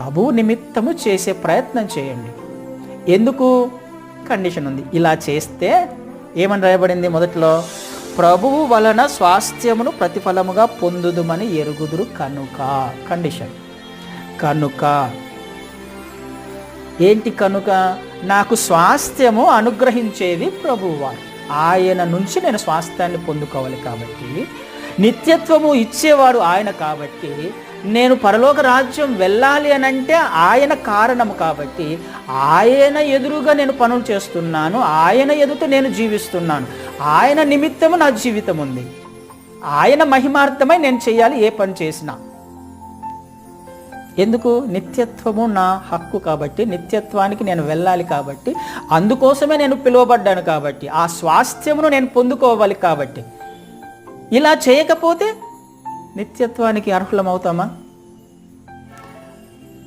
ప్రభువు నిమిత్తము చేసే ప్రయత్నం చేయండి. ఎందుకు? కండిషన్ ఉంది. ఇలా చేస్తే ఏమని రాయబడింది మొదట్లో? ప్రభువు వలన స్వాస్థ్యమును ప్రతిఫలముగా పొందుదుమని ఎరుగుదురు కనుక. కండిషన్. కనుక. ఏంటి కనుక? నాకు స్వాస్థ్యము అనుగ్రహించేది ప్రభువారు ఆయన నుంచి నేను స్వాస్థ్యాన్ని పొందుకోవాలి కాబట్టి నిత్యత్వము ఇచ్చేవాడు ఆయన కాబట్టి నేను పరలోక రాజ్యం వెళ్ళాలి అని అంటే ఆయన కారణము కాబట్టి ఆయన ఎదురుగా నేను పనులు చేస్తున్నాను ఆయన ఎదుట నేను జీవిస్తున్నాను. ఆయన నిమిత్తము నా జీవితం ఉంది. ఆయన మహిమార్థమై నేను చేయాలి ఏ పని చేసినా. ఎందుకు? నిత్యత్వము నా హక్కు కాబట్టి నిత్యత్వానికి నేను వెళ్ళాలి కాబట్టి అందుకోసమే నేను పిలువబడ్డాను కాబట్టి ఆ స్వాస్థ్యమును నేను పొందుకోవాలి కాబట్టి. ఇలా చేయకపోతే నిత్యత్వానికి అర్హులమవుతామా?